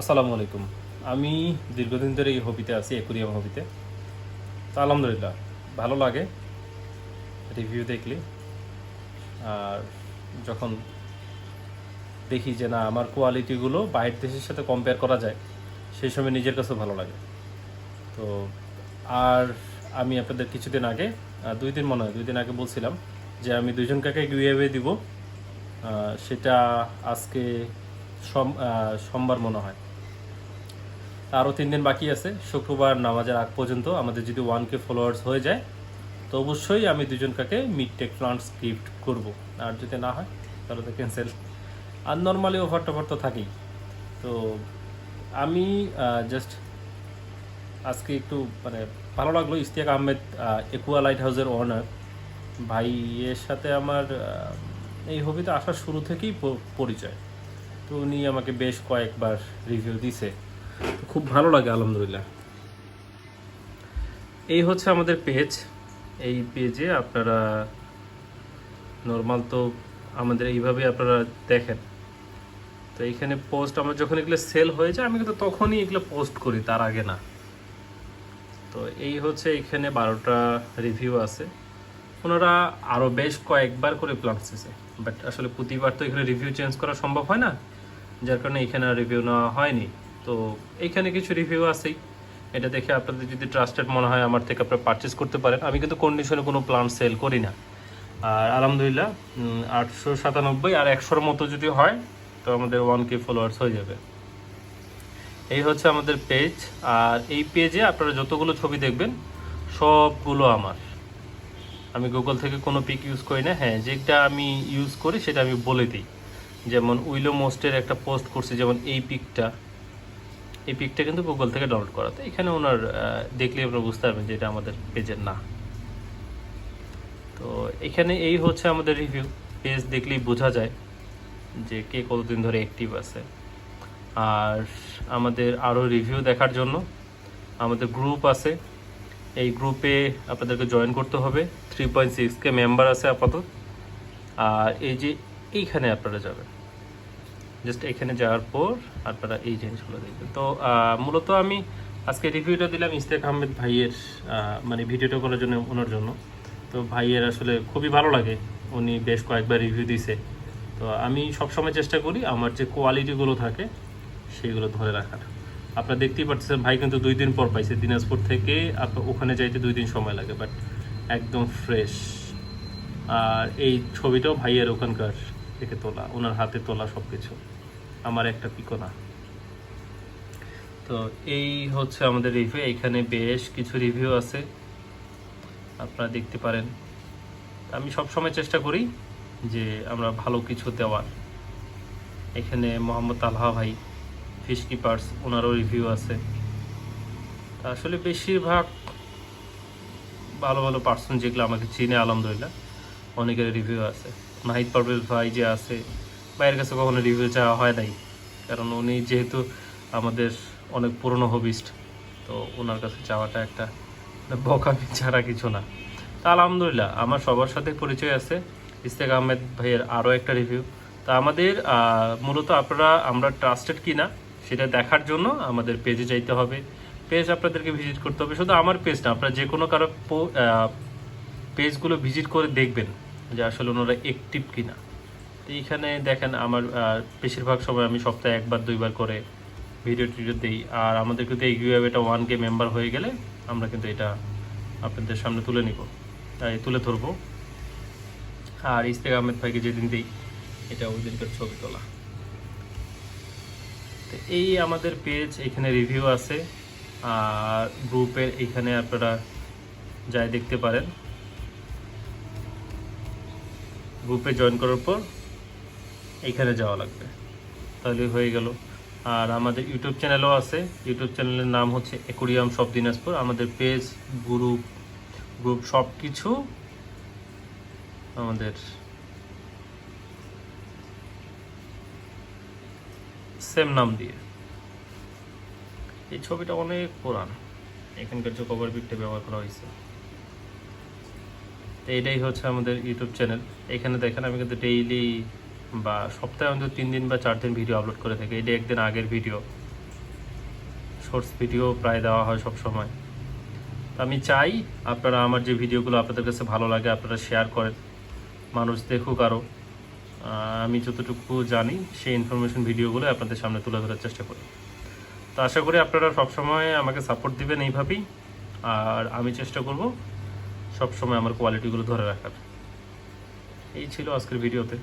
আসসালামু আলাইকুম। আমি দীর্ঘদিন ধরে এই হবিতে আছি, একুরিয়াম হবিতে। তো আলহামদুলিল্লাহ, ভালো লাগে রিভিউ দেখলে। আর যখন দেখি যে না, আমার কোয়ালিটিগুলো বাইরের দেশের সাথে কম্পেয়ার করা যায়, সেই সময় নিজের কাছেও ভালো লাগে। তো আর আমি আপনাদের কিছুদিন আগে দুই দিন মনে হয়, দুই দিন আগে বলছিলাম যে আমি দুইজন কাকে গিউএওয়ে দিব। সেটা আজকে সোম- সোমবার মনে হয়। আরও তিন দিন বাকি আছে। শুক্রবার নামাজের আগ পর্যন্ত আমাদের যদি ওয়ান কে ফলোয়ার্স হয়ে যায়, তো অবশ্যই আমি দুজন কাকে মিড টেক প্লান্টস গিফট করব। আর যদি না হয়, তাহলে তো ক্যান্সেল আর নর্মালি ওভার টভার তো থাকেই। তো আমি জাস্ট আজকে একটু মানে ভালো লাগল ইস্তিয়াক আহমেদ একুয়া লাইট হাউসের ওনার ভাইয়ের সাথে আমার এই হবিতে আসার শুরু থেকেই পরিচয়। তো উনি আমাকে বেশ কয়েকবার রিভিউ দিছে। খুব ভালো লাগে, আলহামদুলিল্লাহ। এই হচ্ছে আমাদের পেজ এই পেজে আপনারা নর্মাল তো আমাদের এইভাবে আপনারা দেখেন। তো এইখানে পোস্ট আমার যখন এগুলো সেল হয়ে যায়, আমি কিন্তু তখনই এগুলো পোস্ট করি, তার আগে না। তো এই হচ্ছে এখানে বারোটা রিভিউ আছে। ওনারা আরও বেশ কয়েকবার করে প্লান্টস দিয়েছে বাট আসলে প্রতিবার তো এখানে রিভিউ চেঞ্জ করা সম্ভব হয় না। যার কারণে এখানে রিভিউ নেওয়া হয়নি। তো এইখানে কিছু রিভিউ আছেই। এটা দেখে আপনাদের যদি ট্রাস্টেড মনে হয় আমার থেকে আপনারা পারচেস করতে পারেন। আমি কিন্তু কন্ডিশনে কোনো প্লান্ট সেল করি না। আর আলহামদুলিল্লাহ আটশো সাতানব্বই আর একশোর মতো যদি হয়, তো আমাদের ওয়ান কে ফলোয়ার্স হয়ে যাবে। এই হচ্ছে আমাদের পেজ আর এই পেজে আপনারা যতগুলো ছবি দেখবেন, সবগুলো আমার। আমি গুগল থেকে কোনো পিক ইউজ করি না। হ্যাঁ যেটা আমি ইউজ করি, সেটা আমি বলে দিই। যেমন উইলো মোস্টের একটা পোস্ট করছি, যেমন এই পিকটা এই পিকটা কিন্তু গুগল থেকে ডাউনলোড করা। তো এখানে ওনার দেখলে আপনারা বুঝতে পারবেন যে এটা আমাদের পেজের না। তো এখানে এই হচ্ছে আমাদের রিভিউ পেজ দেখলেই বোঝা যায় যে কে কতদিন ধরে অ্যাক্টিভ আছে। আর আমাদের আরও রিভিউ দেখার জন্য আমাদের গ্রুপ আছে। এই গ্রুপে আপনাদেরকে জয়েন করতে হবে। থ্রি পয়েন্ট সিক্স কে মেম্বার আছে আপাতত। আর এই যে এইখানে আপনারা যাবেন। জাস্ট এখানে যাওয়ার পর আপনারা এই জিনিসগুলো দেখবেন। তো মূলত আমি আজকে রিভিউটা দিলাম ইস্তেক আহমেদ ভাইয়ের মানে ভিডিওটা করার জন্য, ওনার জন্য। তো ভাইয়ের আসলে খুবই ভালো লাগে। উনি বেশ কয়েকবার রিভিউ দিছে তো আমি সবসময় চেষ্টা করি আমার যে কোয়ালিটিগুলো থাকে সেইগুলো ধরে রাখার। আপনারা দেখতেই পাচ্ছেন ভাই কিন্তু দুই দিন পর পাইছে। দিনাজপুর থেকে আপনার ওখানে যাইতে দুই দিন সময় লাগে বাট একদম ফ্রেশ আর এই ছবিটাও ভাইয়ের ওখানকার থেকে তোলা, ওনার হাতে তোলা সব কিছু আমার একটা পিকো না। তো এই হচ্ছে আমাদের রিভিউ এখানে বেশ কিছু রিভিউ আছে। আপনারা দেখতে পারেন। আমি সব সময় চেষ্টা করি যে আমরা ভালো কিছু দেওয়ার। এখানে মোহাম্মদ তালহা ভাই ফিশ কিপার্স ওনারও রিভিউ আছে। তা আসলে বেশিরভাগ ভালো ভালো পার্সন যেগুলো আমাকে চিনে, আলহামদুলিল্লাহ, অনেকের রিভিউ আছে। নাহিদ পারভেজ ভাই যে আছে, ভাইয়ের কাছে কখনো রিভিউ চাওয়া হয় নাই। কারণ উনি যেহেতু আমাদের অনেক পুরনো হবিস্ট তো ওনার কাছে চাওয়াটা একটা বকামি ছাড়া কিছু না। তা আলহামদুলিল্লাহ, আমার সবার সাথে পরিচয় আছে। ইস্তেক আহমেদ ভাইয়ের আরও একটা রিভিউ তা আমাদের মূলত আপনারা, আমরা ট্রাস্টেড কিনা, সেটা দেখার জন্য আমাদের পেজে যাইতে হবে। পেজ আপনাদেরকে ভিজিট করতে হবে। শুধু আমার পেজ না, আপনারা যে কোনো কারও পেজগুলো ভিজিট করে দেখবেন। যে আসলে ওনারা অ্যাক্টিভ কিনা। তো এইখানে দেখেন আমার বেশিরভাগ সময় আমি সপ্তাহে একবার, দুইবার করে ভিডিও টিডিও দিই। আর আমাদের কিন্তু ইউএব এটা ওয়ান কে মেম্বার হয়ে গেলে আমরা কিন্তু এটা আপনাদের সামনে তুলে নিব। তাই তুলে ধরবো। আর ইস্তেক আহমেদ ভাইকে যেদিন দিই, এটা ওই দিনকার ছবি তোলা। তো এই আমাদের পেজ এখানে রিভিউ আছে। আর গ্রুপের এখানে আপনারা যাই দেখতে পারেন। গ্রুপে জয়েন করার পর এইখানে যাওয়া লাগবে। তাহলে হয়ে গেল। আর আমাদের ইউটিউব চ্যানেলও আছে। ইউটিউব চ্যানেলের নাম হচ্ছে একুরিয়াম সব দিনাজপুর আমাদের পেজ গ্রুপ গ্রুপ সব কিছু আমাদের সেম নাম দিয়ে। এই ছবিটা অনেক পুরান। এখানকার যে কভার পিকটা ব্যবহার করা হয়েছে। তো এটাই হচ্ছে আমাদের ইউটিউব চ্যানেল এখানে দেখেন, আমি কিন্তু ডেইলি বা সপ্তাহে অন্তত তিন দিন বা চার দিন ভিডিও আপলোড করে থাকি। এটা একদিন আগের ভিডিও শর্টস ভিডিও প্রায় দেওয়া হয় সব সময়। তো আমি চাই আপনারা আমার যে ভিডিওগুলো আপনাদের কাছে ভালো লাগে, আপনারা শেয়ার করেন। মানুষ দেখুক আরও আমি যতটুকু জানি, সেই ইনফরমেশন ভিডিওগুলো আপনাদের সামনে তুলে ধরার চেষ্টা করি। তো আশা করি আপনারা সবসময় আমাকে সাপোর্ট দিবেন এইভাবেই। আর আমি চেষ্টা করব সবসময় আমার কোয়ালিটিগুলো ধরে রাখার। এই ছিল আজকের ভিডিওতে